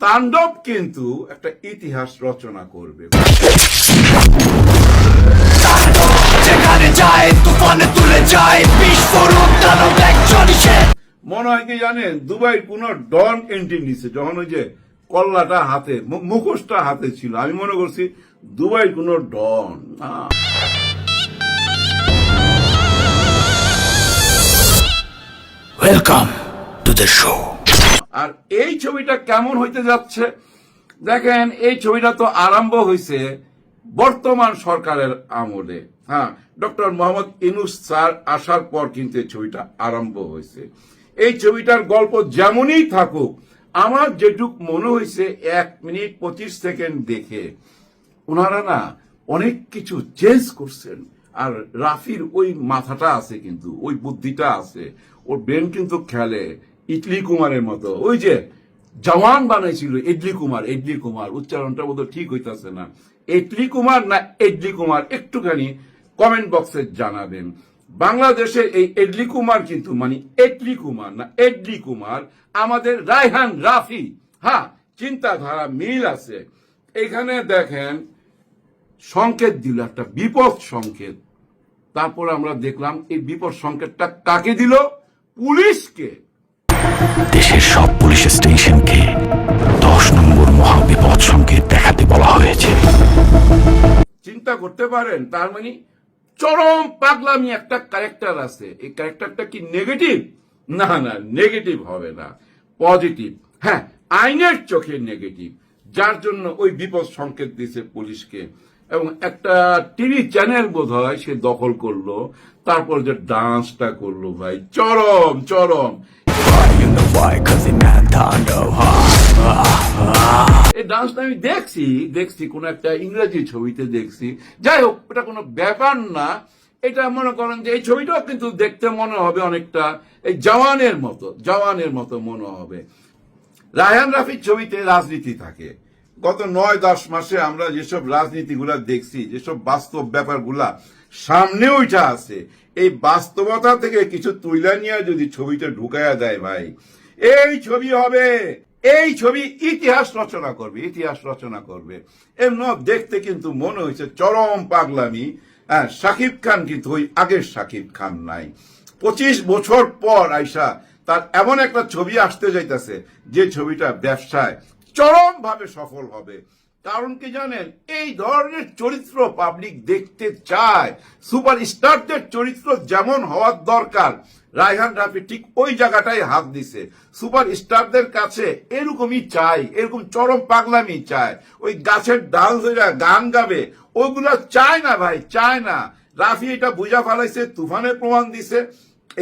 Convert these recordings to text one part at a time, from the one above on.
তাণ্ডব কিন্তু একটা ইতিহাস রচনা করবে। মনে হয় কি জানেন? দুবাই কোন ডন এন্ট্রি নিছে যখন ওই যে কল্লাটা হাতে মুখোশটা হাতে ছিল। আমি মনে করছি দুবাই কোন don welcome to the show আর এই ছবিটা কেমন হইতে যাচ্ছে? দেখেন, এই ছবিটা তো আরম্ভ হয়েছে বর্তমান সরকারের আমলে। হ্যাঁ ডক্টর মোহাম্মদ ইনুস স্যার আসার পর কিন্তু এই ছবিটা আরম্ভ হয়েছে এই ছবিটার গল্প যেমনই থাকুক, আমার যেটুক মনে হয়েছে এক মিনিট পঁচিশ সেকেন্ড দেখে। ওনারা না অনেক কিছু চেঞ্জ করছেন। আর রাফির ওই মাথাটা আছে কিন্তু, ওই বুদ্ধিটা আছে। ওর ব্রেন কিন্তু খেলে। ইটলি কুমারের মতো। ওই যে জওয়ান বানাইছিল ইডলি কুমার ইডলি কুমার, উচ্চারণটা বোধ ঠিক হইতাছে না। ইডলি কুমার না ইডলি কুমার, একটুখানি কমেন্ট বক্সে জানাবেন। বাংলাদেশের এই এডলি কুমার কিন্তু মানে এডলি কুমার না এডলি কুমার, আমাদের রায়হান রাফি। হ্যাঁ চিন্তাধারা মিল আছে। এখানে দেখেন, সংকেত দিল, একটা বিপদ সংকেত। তারপর আমরা দেখলাম এই বিপদ সংকেতটা কাকে দিল? পুলিশকে। দেশের সব পুলিশ স্টেশনকে দশ নম্বর মহাবিপদ সংকেত দেখাতে বলা হয়েছে। চিন্তা করতে পারেন, তার মানে চরম পাগলামি একটা ক্যারেক্টার আছে। এই ক্যারেক্টারটা কি নেগেটিভ? না না, নেগেটিভ হবে না, পজিটিভ। হ্যাঁ আইনের চোখে নেগেটিভ, যার জন্য ওই বিপদ সংকেত দিয়েছে পুলিশকে। এবং একটা টিভি চ্যানেল বোধ হয় সে দখল করল, তারপর যে ডান্সটা করল ভাই, চরম চরম। You know why? Cause it man Tondo, এই ডান্সটা আমি দেখছি দেখছি কোন একটা ইংরেজি ছবিতে দেখছি। যাই হোক এটা কোনো ব্যাপার না। এটা মনে করেন যে এই ছবিটাও কিন্তু দেখতে মনে হবে অনেকটা। এই জওয়ানের মতো জওয়ানের মতো মনে হবে। রায়হান রাফির ছবিতে রাজনীতি থাকে। গত নয় দশ মাসে আমরা যেসব রাজনীতিগুলা দেখছি, যেসব বাস্তব ব্যাপারগুলা সামনে উঠা আছে, এই বাস্তবতা থেকে কিছু তুইলা নিয়ে যদি ছবিটা ঢুকাইয়া দেয় ভাই, এই ছবি হবে, এই ছবি ইতিহাস রচনা করবে, ইতিহাস রচনা করবে। এমন দেখতে কিন্তু মনে হয়েছে চরম পাগলামি হ্যাঁ শাকিব খান কিন্তু ওই আগের শাকিব খান নাই। পঁচিশ বছর পর আইসা তার এমন একটা ছবি আসতে যাইতেছে, যে ছবিটা ব্যবসায় চরম ভাবে সফল হবে। কারণ কি জানেন? এই ধরনের চরিত্র পাবলিক দেখতে চায়। সুপার স্টারদের চরিত্র যেমন হওয়ার দরকার। রায়হান রাফি ঠিক ওই জায়গাটাই হাত দিছে। সুপার স্টারদের কাছে এরকমই চাই, এরকম চরম পাগলামি চায়। ওই গাছের ডাল ধরে গান গাবে, ওগুলো চায় না ভাই, চায় না। রাফি এটা বুঝা ফেলাইছে, তুফানের প্রমাণ দিছে,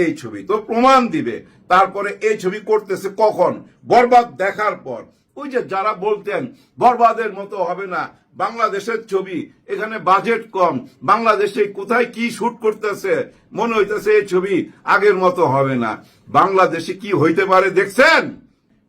এই ছবি তো প্রমাণ দিবে। তারপরে এই ছবি করতেছে কখন? বরবাদ দেখার পর। ওই যে যারা বলতেন, বরবাদের মতো হবে না, বাংলাদেশের ছবি, এখানে বাজেট কম, বাংলাদেশে কোথায় কি শুট করতেছে, মনে হইতেছে এই ছবি আগের মতো হবে না। বাংলাদেশে কি হইতে পারে দেখছেন?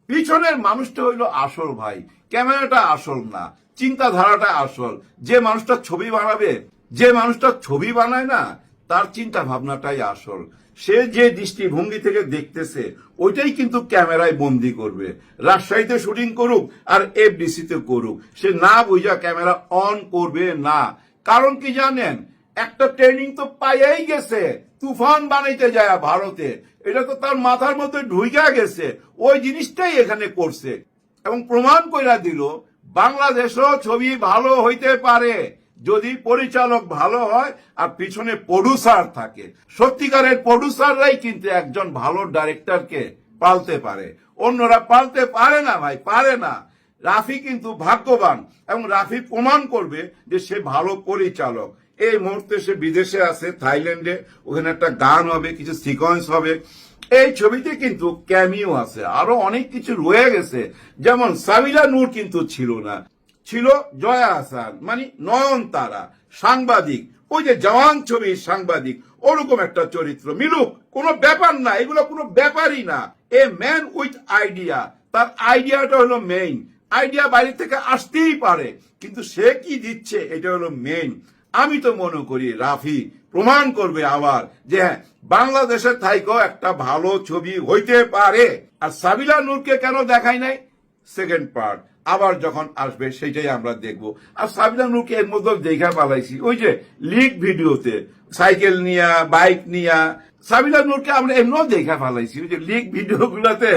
পিছনের মানুষটা হইল আসল ভাই, ক্যামেরাটা আসল না, চিন্তাধারাটা আসল। যে মানুষটা ছবি বানাবে, যে মানুষটা ছবি বানায় না তার চিন্তা ভাবনাটাই আসল। সে যে দৃষ্টিভঙ্গি থেকে দেখতেছে, ওইটাই কিন্তু ক্যামেরায় বন্দি করবে। রাজশাহীতে শুটিং করুক আর এফডিসিতে করুক, সে না বুঝা ক্যামেরা অন করবে না। কারণ কি জানেন? একটা ট্রেনিং তো পাইয়াই গেছে, তুফান বানাইতে যায় ভারতে। এটা তো তার মাথার মধ্যে ঢুইকা গেছে, ওই জিনিসটাই এখানে করছে। এবং প্রমাণ কইরা দিল, বাংলাদেশও ছবি ভালো হইতে পারে। যদি পরিচালক ভালো হয় আর পিছনে প্রডিউসার থাকে। সত্যিকারের প্রডিউসাররাই কিন্তু একজন ভালো ডাইরেক্টরকে পালতে পারে। অন্যরা পালতে পারে না ভাই, পারে না। রাফি কিন্তু ভাগ্যবান এবং রাফি প্রমাণ করবে যে সে ভালো পরিচালক। এই মুহূর্তে সে বিদেশে আছে, থাইল্যান্ডে। ওখানে একটা গান হবে, কিছু সিকোয়েন্স হবে। এই ছবিতে কিন্তু ক্যামিও আছে। আরও অনেক কিছু রয়ে গেছে। যেমন সাবিলা নূর কিন্তু ছিল না। ছিল জয়া হাসান মানে নয়ন তারা সাংবাদিক। ওই যে জওয়ান ছবির সাংবাদিক, ওরকম একটা চরিত্র মিলুক, কোনো ব্যাপার না, এগুলো কোনো ব্যাপারই না। এ ম্যান উইথ আইডিয়া তার আইডিয়াটা হলো মেইন আইডিয়া বাইরে থেকে আসতেই পারে, কিন্তু সে কি দিচ্ছে, এটা হলো মেইন আমি তো মনে করি, রাফি, প্রমাণ করবে আবার যে হ্যাঁ বাংলাদেশের থাইকেও একটা ভালো ছবি হইতে পারে। আর সাবিলা নূরকে কেন দেখায় নাই? সেকেন্ড পার্ট আবার যখন আসবে সেটাই আমরা দেখব। আর সাবিনা নূরকে এর মধ্যে দেখা পালাইছি। ওই যে লিগ ভিডিওতে সাইকেল নিয়া বাইক নিয়া সাবিনা নূরকে আমরা এমনও দেখা পালাইছি। ওই যে লিগ ভিডিও গুলাতে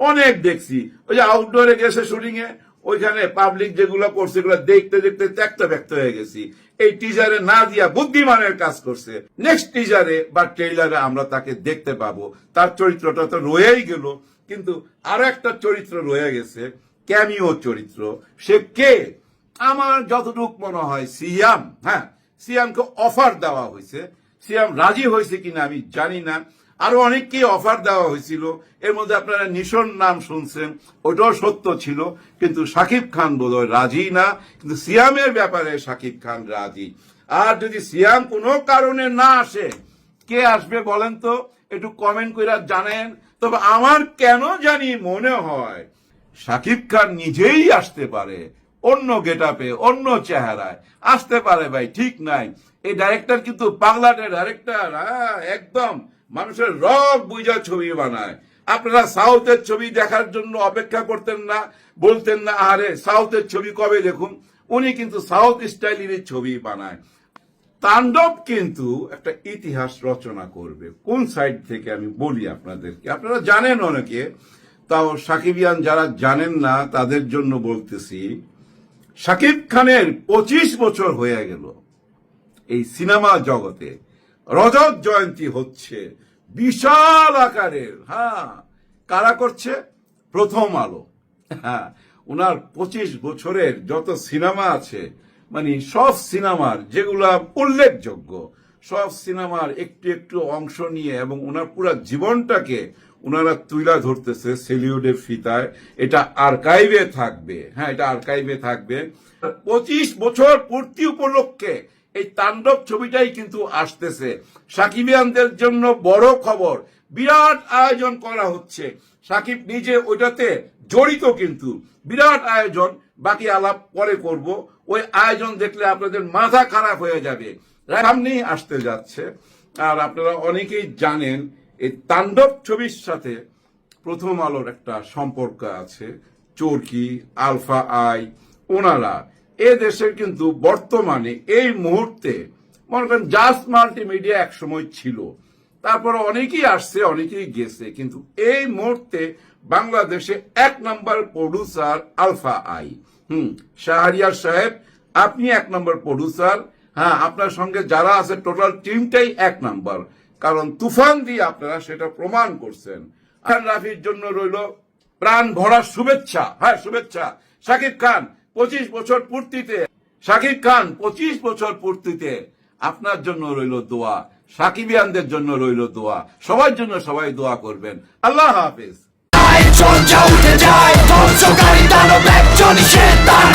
অনেক দেখছি। ওই যে আউটডোরে গেছে শুটিং এ, ওইখানে পাবলিক যেগুলো করছে, এগুলো দেখতে দেখতে ত্যাক্ত ব্যক্ত হয়ে গেছি। এই টিজারে না দিয়া বুদ্ধিমানের কাজ করছে। নেক্সট টিজারে বা ট্রেইলারে আমরা তাকে দেখতে পাবো। তার চরিত্রটা তো রয়েই গেল। কিন্তু আরও একটা চরিত্র রয়ে গেছে। ক্যামিও চরিত্র। সে কে? আমার যতটুক মনে হয় সিয়াম। হ্যাঁ সিয়ামকে অফার দেওয়া হয়েছে। সিয়াম রাজি হয়েছে কিনা আমি জানি না। আরও অনেককে অফার দেওয়া হয়েছিল। এর মধ্যে আপনারা নিশন নাম শুনছেন, ওটাও সত্য ছিল। কিন্তু সাকিব খান বোধহয় রাজি না। কিন্তু সিয়ামের ব্যাপারে সাকিব খান রাজি। আর যদি সিয়াম কোনো কারণে না আসে, কে আসবে বলেন তো? একটু কমেন্ট করে জানেন। তবে আমার কেন জানি মনে হয় সাকিব খান নিজেই আসতে পারে, অন্য গেটাপে, অন্য চেহারায়। আসতে পারে ভাই, ঠিক নাই। এই ডাইরেক্টর কিন্তু পাগলাটে ডাইরেক্টর একদম মানুষের রক বুঝা ছবি বানায়। আপনারা সাউথের ছবি দেখার জন্য অপেক্ষা করতেন না, বলতেন না আরে সাউথের ছবি কবে দেখুন? উনি কিন্তু সাউথ স্টাইলেরই ছবি বানায়। তাণ্ডব কিন্তু একটা ইতিহাস রচনা করবে। কোন সাইড থেকে আমি বলি আপনাদেরকে? আপনারা জানেন অনেকে তাও সাকিবিয়ান যারা জানেন না, তাদের জন্য বলতেছি সাকিব খানের পঁচিশ বছর হয়ে গেল এই সিনেমা জগতে। রজত জয়ন্তী হচ্ছে বিশাল আকারের হ্যাঁ। কারা করছে? প্রথম আলো। হ্যাঁ ওনার পঁচিশ বছরের যত সিনেমা আছে মানে সব সিনেমার যেগুলা উল্লেখযোগ্য, সব সিনেমার একটু একটু অংশ নিয়ে এবং ওনার পুরো জীবনটাকে ওনারা তুইলা ধরতেছে সেলিউডের ফিতায়। এটা আর্কাইভে থাকবে। হ্যাঁ এটা আর্কাইভে থাকবে। পঁচিশ বছর পূর্তি উপলক্ষে এই তাণ্ডব ছবিটাই কিন্তু আসতেছে। সাকিবিয়ানদের জন্য বড় খবর। বিরাট আয়োজন করা হচ্ছে। সাকিব নিজে ওইটাতে জড়িত কিন্তু। বিরাট আয়োজন, বাকি আলাপ পরে করব। ওই আয়োজন দেখলে আপনাদের মাথা খারাপ হয়ে যাবে। সামনেই আসতে যাচ্ছে। আর আপনারা অনেকেই জানেন এই তাণ্ডব ছবির সাথে প্রথম আলোর একটা সম্পর্ক আছে। চরকি, আলফা আই, ওনারা। এ দেশের কিন্তু বর্তমানে এই মুহূর্তে মনে করেন জাস্ট মাল্টিমিডিয়া এক সময় ছিল। তারপর অনেকেই আসছে, অনেকেই গেছে। কিন্তু এই মুহূর্তে বাংলাদেশে এক নম্বর প্রডিউসার আলফা আই। হুম, শাহরিয়ার সাহেব, আপনি এক নম্বর প্রডিউসার হ্যাঁ আপনার সঙ্গে যারা আছে টোটাল টিমটাই এক নাম্বার। কারণ তুফান দিয়ে আপনারা সেটা প্রমাণ করছেন। খান রাফির জন্য রইল প্রাণ ভরা শুভেচ্ছা। হ্যাঁ শুভেচ্ছা। শাকিব খান, পঁচিশ বছর পূর্তিতে। শাকিব খান, পঁচিশ বছর পূর্তিতে আপনার জন্য রইল দোয়া, সাকিবিয়ানদের জন্য রইল দোয়া। সবার জন্য সবাই দোয়া করবেন। আল্লাহ হাফিজ। যা, উঠে যায় ধ্বংসকারী দানব, একজন সে তার